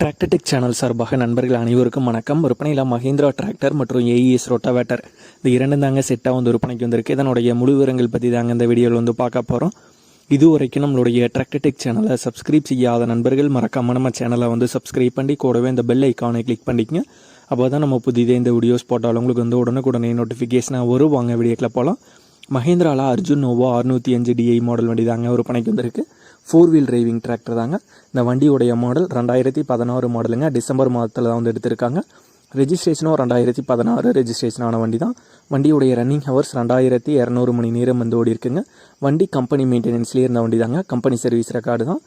Tractor Tech channel சார்பாக நண்பர்கள் அனைவருக்கும் வணக்கம். விற்பனையில் மஹேந்திரா டிராக்டர் மற்றும் ஏஇஎஸ் ரோட்டாவேட்டர் இந்த இரண்டும் தாங்க செட்டாக வந்து விற்பனைக்கு வந்திருக்கு. இதனுடைய முழு விவரங்கள் பற்றி தாங்க இந்த வீடியோவில் வந்து பார்க்க போகிறோம் இது வரைக்கும் நம்மளுடைய டிராக்டர்டெக் சேனலை சப்ஸ்கிரைப் செய்யாத நண்பர்கள் மறக்காம நம்ம சேனலை வந்து சப்ஸ்கிரைப் பண்ணி கூடவே இந்த பெல் ஐக்கானை கிளிக் பண்ணிக்கங்க. அப்போ தான் நம்ம புதிதே இந்த வீடியோஸ் போட்டாலும் உங்களுக்கு வந்து உடனுக்குடனே நோட்டிஃபிகேஷனாக வரும். வாங்க வீடியோக்கில் போகலாம் மஹேந்திராவில் அர்ஜுன் நோவோ அறுநூற்றி அஞ்சு டிஐ மாடல் வண்டி தாங்க விற்பனைக்கு வந்திருக்கு. ஃபோர் வீல் டிரைவிங் டிராக்டர் தாங்க. இந்த வண்டியுடைய மாடல் ரெண்டாயிரத்தி பதினாறு மாடலுங்க டிசம்பர் மாதத்தில் தான் வந்து எடுத்திருக்காங்க. ரெஜிஸ்ட்ரேஷனும் ரெண்டாயிரத்தி பதினாறு ரெஜிஸ்ட்ரேஷனான வண்டி தான் வண்டியுடைய ரன்னிங் ஹவர்ஸ் ரெண்டாயிரத்தி இரநூறு மணி நேரம் வந்து ஓடி இருக்குங்க. வண்டி கம்பெனி மெயின்டெனன்ஸ்லேயே இருந்த வண்டி தாங்க கம்பெனி சர்வீஸ் ரெக்கார்டு தான்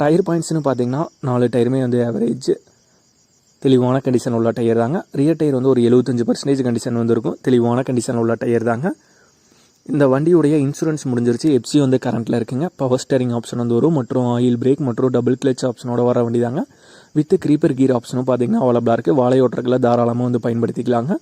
டயர் பாயிண்ட்ஸ்னு பார்த்தீங்கன்னா நாலு டயருமே வந்து ஆவரேஜ் தெளிவான கண்டிஷன் உள்ள டயர் தாங்க. ரியர் டயர் வந்து ஒரு எழுபத்தஞ்சு பர்சன்டேஜ் கண்டிஷன் வந்துருக்கும் தெளிவான கண்டிஷன் உள்ள டயர் தாங்க. இந்த வண்டியுடைய இன்சூரன்ஸ் முடிஞ்சிருச்சு. எப்சி வந்து கரண்ட்டில் இருக்குங்க. பவர் ஸ்டேரிங் ஆப்ஷன் வந்து வரும். மற்றும் ஆயில் பிரேக் மற்றும் டபுள் கிளச் ஆப்ஷனோட வர வண்டி தாங்க வித் க்ரீப்பர் கீர் ஆப்ஷனும் பார்த்தீங்கன்னா அவைலபிளாக இருக்குது வாழை ஓட்டுறதுல தாராளமாக வந்து பயன்படுத்திக்கலாங்க.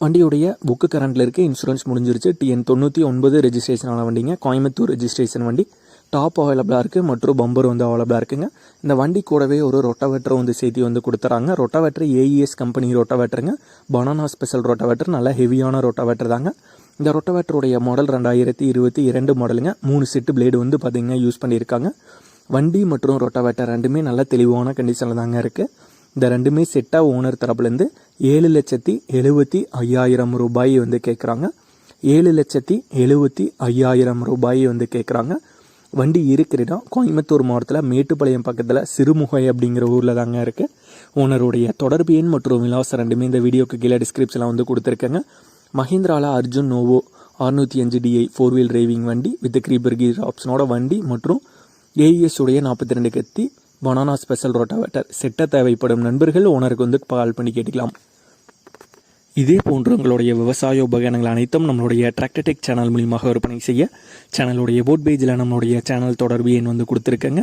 வண்டியுடைய புக்கு கரண்ட்டில் இருக்குது இன்சூரன்ஸ் முடிஞ்சிருச்சு. டிஎன் தொண்ணூற்றி ஒன்பது ரெஜிஸ்ட்ரேஷனான வண்டிங்க. கோயம்புத்தூர் ரெஜிஸ்ட்ரேஷன் வண்டி. டாப் அவைலபிளாக இருக்குது மற்றும் பம்பர் வந்து அவைலபிளாக இருக்குங்க. இந்த வண்டி கூடவே ஒரு ரொட்டவேட்டரை வந்து சேர்த்தி வந்து கொடுத்துறாங்க. ரொட்டவேட்டர் ஏஇஎஸ் கம்பெனி ரொட்டவேட்டருங்க பனானா ஸ்பெஷல் ரொட்டவேட்டர் நல்ல ஹெவியான ரொட்டவேட்டர் தாங்க. இந்த ரொட்டவேட்டருடைய மாடல் ரெண்டாயிரத்தி இருபத்தி இரண்டு மாடலுங்க மூணு செட்டு பிளேடு வந்து பார்த்திங்கன்னா யூஸ் பண்ணியிருக்காங்க. வண்டி மற்றும் ரொட்டவேட்டர் ரெண்டுமே நல்ல தெளிவான கண்டிஷனில் தாங்க இருக்குது இந்த ரெண்டுமே செட்டாக ஓனர் தரப்புலேருந்து ஏழு லட்சத்தி எழுபத்தி ஐயாயிரம் ரூபாய் வந்து கேட்குறாங்க ஏழு லட்சத்தி எழுபத்தி ஐயாயிரம் ரூபாய் வந்து கேட்குறாங்க வண்டி இருக்கிற இடம் கோயம்புத்தூர் மாவட்டத்தில் மேட்டுப்பாளையம் பக்கத்தில் சிறுமுகை அப்படிங்கிற ஊரில் தாங்க இருக்குது ஓனருடைய தொடர்பு எண் மற்றும் விலாசம் ரெண்டுமே இந்த வீடியோக்கு கீழே டிஸ்கிரிப்ஷனில் வந்து கொடுத்துருக்கேங்க. மஹிந்திராவில் அர்ஜுன் நோவோ அறுநூற்றி அஞ்சு டிஐ ஃபோர் வீல் டிரைவிங் வண்டி வித் க்ரீபர் கீர் ஆப்ஷனோட வண்டி மற்றும் ஏஇஎஸ் உடைய நாற்பத்தி ரெண்டு கத்தி பனானா ஸ்பெஷல் ரோட்டாவேட்டர் செட்ட தேவைப்படும் நண்பர்கள் ஓனருக்கு வந்து கால் பண்ணி கேட்டுக்கலாம். இதே போன்று உங்களுடைய விவசாய உபகரணங்கள் அனைத்தும் நம்மளுடைய டிராக்டர்டெக் சேனல் மூலியமாக விற்பனை செய்ய சேனலுடைய போட் பேஜில் நம்மளுடைய சேனல் தொடர்பு எண் வந்து கொடுத்துருக்கேங்க.